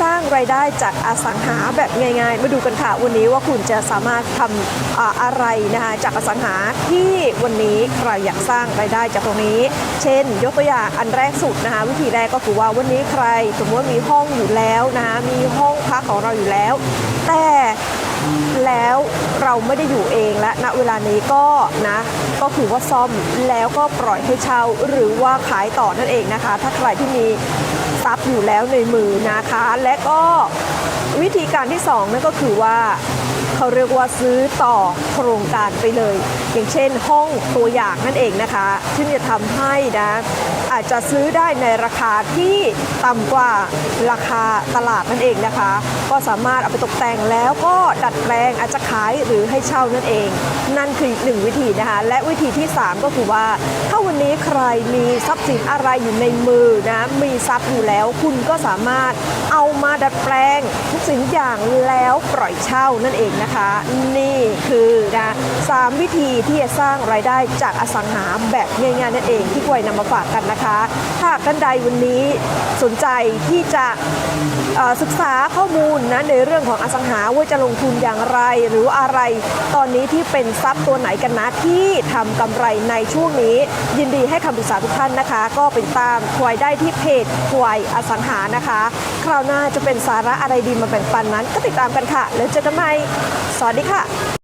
สร้างรายได้จากอสังหาแบบง่าย ๆ มาดูกันค่ะ วันนี้ว่าคุณจะสามารถทำอ่าอะไรนะคะจากอสังหาที่วันนี้ใครอยากสร้างรายได้จากตรงนี้ เช่น ยกตัวอย่างอันแรกสุดนะคะวิธีแรกก็คือว่าวันนี้ใครสมมติว่ามีห้องอยู่แล้วนะคะมีห้องพักของเราอยู่แล้ว แต่แล้วเราไม่ได้อยู่เองและณเวลานี้ก็นะก็คือว่าซ่อมแล้วก็ปล่อยให้เช่าหรือว่าขายต่อนั่นเองนะคะ ถ้าใครที่มี ทรัพย์อยู่แล้วในมือนะคะ และก็ การที่สองนั่นก็คือว่าเขาเรียกว่าซื้อต่อโครงการไปเลย อย่างเช่นห้องตัวอย่างนั่นเองนะคะซึ่งจะทำให้นะอาจจะซื้อได้ในราคาที่ต่ำกว่าราคาตลาดนั่นเองนะคะ ก็สามารถเอาไปตกแต่งแล้วก็ดัดแปลงอาจจะขายหรือให้เช่านั่นเอง นั่นคือหนึ่งวิธีนะคะ และวิธีที่ 3 ก็คือว่า ถ้าวันนี้ใครมีทรัพย์สินอะไรอยู่ในมือนะมีทรัพย์อยู่แล้ว คุณก็สามารถเอามาดัดแปลงทุกสิ่งทอย่างแล้วปล่อยเช่านั่นเองนะคะ นี่คือนะสามวิธีที่จะสร้างรายได้จากอสังหาแบบง่ายๆนั่นเองที่กวยนำมาฝากกันนะคะ ถ้าท่านใดวันนี้สนใจที่จะศึกษาข้อมูลนะในเรื่องของอสังหาว่าจะลงทุนอย่างไร หรืออะไรตอนนี้ที่เป็นทรัพย์ตัวไหนกันนะที่ทำกำไรในช่วงนี้ ยินดีให้คำปรึกษาทุกท่านนะคะ ก็เป็นตามควายได้ที่เพจควายอสังหานะคะ คราวหน้าจะเป็นสาระอะไรดีมาแบ่งปันนั้นก็ติดตามกันค่ะ แล้วเจอกันใหม่ สวัสดีค่ะ